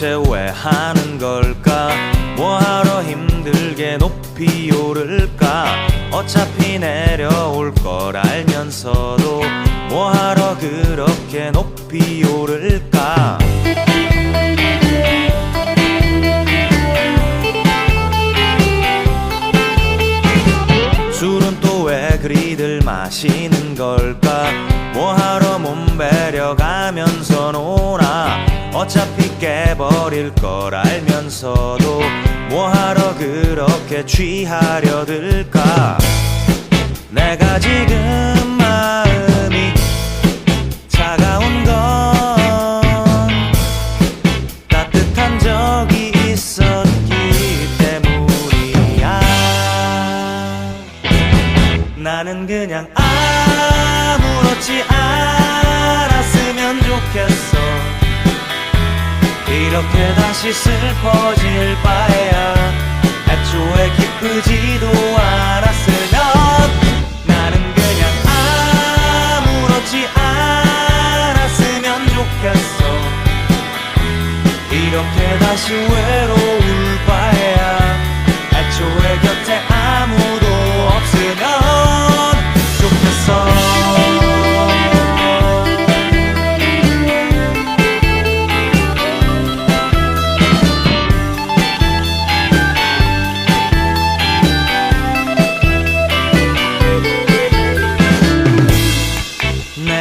대체 왜 하는 걸까? 뭐하러 힘들게 높이 오를까? 어차피 내려올 걸 알면서도 뭐하러 그렇게 높이 오를까? 술은 또 왜 그리들 마시는 걸까? 뭐하러 몸 베려가면서 놀아? 어차피 깨버릴 걸 알면서도 뭐하러 그렇게 취하려 들까? 내가 지금 마음이 차가운 건 따뜻한 적이 있었기 때문이야. 나는 그냥 아무렇지 않았으 이렇게 다시 슬퍼질 바에야 애초에 기쁘지도 않았으면 나는 그냥 아무렇지 않았으면 좋겠어. 이렇게 다시 외로울 바에야 애초에 곁에 아무도 없으면 좋겠어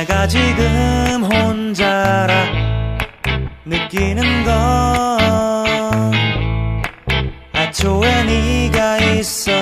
내가 지금 혼자라 느끼는 건 애초에 네가 있었